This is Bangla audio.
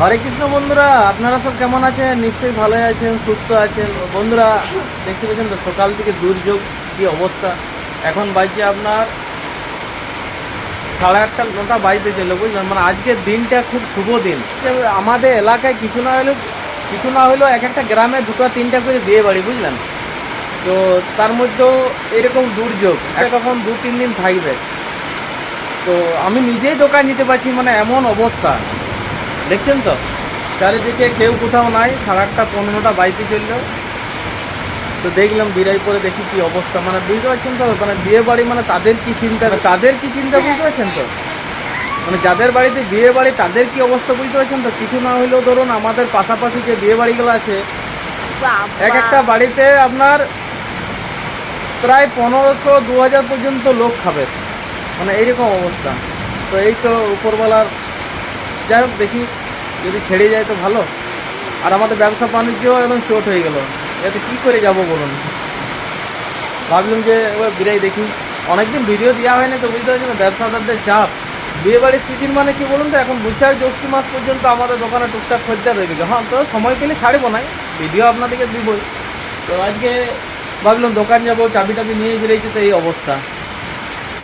হরে কৃষ্ণ বন্ধুরা, আপনারা সব কেমন আছেন? নিশ্চয়ই ভালোই আছেন, সুস্থ আছেন। বন্ধুরা, দেখতে পেয়েছেন তো, সকাল থেকে দুর্যোগ, কি অবস্থা? এখন বাজছে আপনার সাড়ে আটটা, নটা বাজতে চলো বুঝলেন? মানে আজকের দিনটা খুব শুভ দিন। আমাদের এলাকায় কিছু না হলেও, কিছু না হলেও এক একটা গ্রামে দুটো, তিনটা করে বিয়ে বাড়ি, বুঝলেন? তো তার মধ্যেও এরকম দুর্যোগ এখন দু, তিন দিন থাকবে। তো আমি নিজেই দোকান নিতে পারছি মানে এমন অবস্থা। দেখছেন তো? চারিদিকে কেউ কোথাও নাই সাড়ে আটটা পনেরোটা বাইকে চলল। তো দেখলাম বিরাই পরে দেখি কি অবস্থা। মানে বুঝতে পারছেন তো? মানে বিয়ে বাড়ি মানে তাদের কি চিন্তা তাদের কি চিন্তা বুঝতে পারছেন তো? মানে যাদের বাড়িতে বিয়ে বাড়ি তাদের কি অবস্থা বুঝতে পারছেন তো? কিছু না হলেও ধরুন আমাদের পাশাপাশি যে বিয়ে বাড়িগুলো আছে এক একটা বাড়িতে আপনার প্রায় পনেরোশো দু হাজার পর্যন্ত লোক খাবে। মানে এইরকম অবস্থা। তো এই তো উপরবেলার যাই হোক, দেখি যদি ছেড়ে যায় তো ভালো। আর আমাদের ব্যবসা বাণিজ্য একদম চোট হয়ে গেল। এতে কী করে যাব বলুন? ভাবলাম যে এবার বিরাই দেখি। অনেকদিন ভিডিও দেওয়া হয়নি তো বুঝতে পারছি না ব্যবসাদারদের চাপ। বিয়ে বাড়ির সিজন মানে কি বলুন তো, এখন বৈশাখ, জ্যৈষ্ঠী মাস পর্যন্ত আমাদের দোকানে টুকটাক খদ্দের রয়ে গেছে। হ্যাঁ তো সময় পেলে ছাড়বো না, ভিডিও আপনাদেরকে দিবই। তো আজকে ভাবলাম দোকান যাব, চাবি টাবি নিয়ে বেরিয়েছে তো এই অবস্থা।